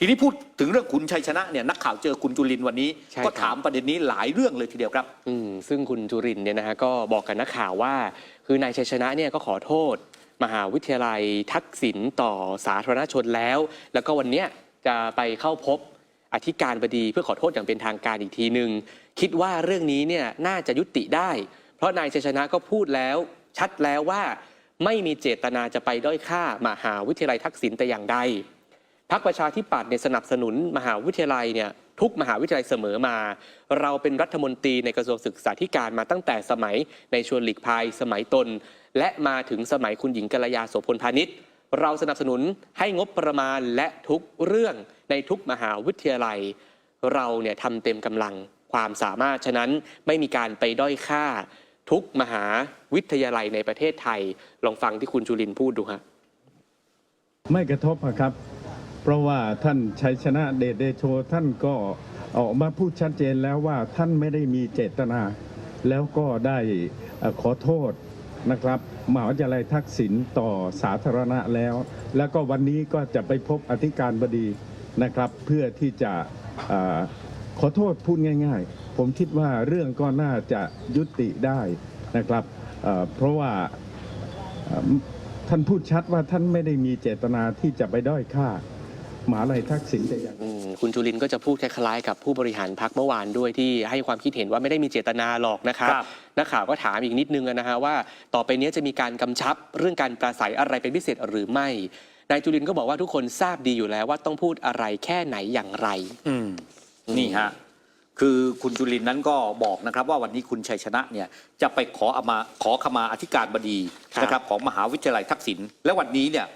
ทีนี้พูดถึงเรื่องคุณชัยชนะเนี่ยนักข่าวเจอคุณจุลินทร์วันนี้ใช่ก็ครับถามประเด็นนี้หลายเรื่องเลยทีเดียวครับ อืมซึ่งคุณจุรินทร์เนี่ยนะฮะก็บอกกับนักข่าวว่า คือนายชัยชนะเนี่ยก็ขอโทษ มหาวิทยาลัยทักษิณต่อสาธารณชนแล้ว แล้วก็วันเนี้ยจะไปเข้าพบอธิการบดีเพื่อขอโทษอย่างเป็นทางการอีกทีหนึ่งคิดว่าเรื่องนี้เนี่ยน่าจะยุติได้ เพราะนายชัยชนะก็พูดแล้ว ชัดแล้วว่า ไม่มีเจตนาจะไปด้อยค่ามหาวิทยาลัยทักษิณแต่อย่างใด พรรคประชาธิปัตย์เนี่ยสนับสนุนมหาวิทยาลัยเนี่ยทุกมหาวิทยาลัยเสมอมา เราเป็นรัฐมนตรีในกระทรวงศึกษาธิการมาตั้งแต่สมัยในชวนหลีกภัยสมัยตน และมาถึงสมัยคุณหญิงกัลยาโสพลพาณิชย์ เราสนับสนุนให้งบประมาณและทุกเรื่องในทุกมหาวิทยาลัย เราเนี่ยทำเต็มกำลังความสามารถฉะนั้นไม่มีการไปด้อยค่า ทุกมหาวิทยาลัยในประเทศไทย ลองฟังที่คุณจุลินพูดดูฮะไม่กระทบครับ เพราะว่าท่านชัยชนะเดชเดโชท่านก็ออกมาพูดชัดเจนแล้วว่าท่านไม่ได้มีเจตนา แล้วก็ได้ขอโทษนะครับมหาวิทยาลัยทักษิณต่อสาธารณะแล้ว แล้วก็วันนี้ก็จะไปพบอธิการบดีนะครับ เพื่อที่จะขอโทษพูดง่าย ๆ ผมคิดว่าเรื่องก็น่าจะยุติได้นะครับเพราะว่าท่านพูดชัดว่าท่านไม่ได้มีเจตนาที่จะไปด้อยค่า มหาลัยทักษิณแต่อย่างใด อืมคุณจุลินทร์ก็จะพูดคล้ายๆกับผู้บริหารพักเมื่อวานด้วยที่ให้ความคิดเห็นว่าไม่ได้มีเจตนาหรอกนะครับครับ นักข่าวก็ถามอีกนิดนึงนะฮะว่า ต่อไปนี้จะมีการกำชับเรื่องการปราศัยอะไรเป็นพิเศษหรือไม่นายจุลินทร์ก็บอกว่าทุกคนทราบดีอยู่แล้วว่าต้องพูดอะไรแค่ไหนอย่างไร อืมนี่ฮะ คือคุณจุลินนั้นก็บอกนะครับ ว่าวันนี้คุณชัยชนะเนี่ยจะไปขออามาขอขมาอธิการบดีครับ นะครับของมหาวิทยาลัยทักษิณและวันนี้เนี่ย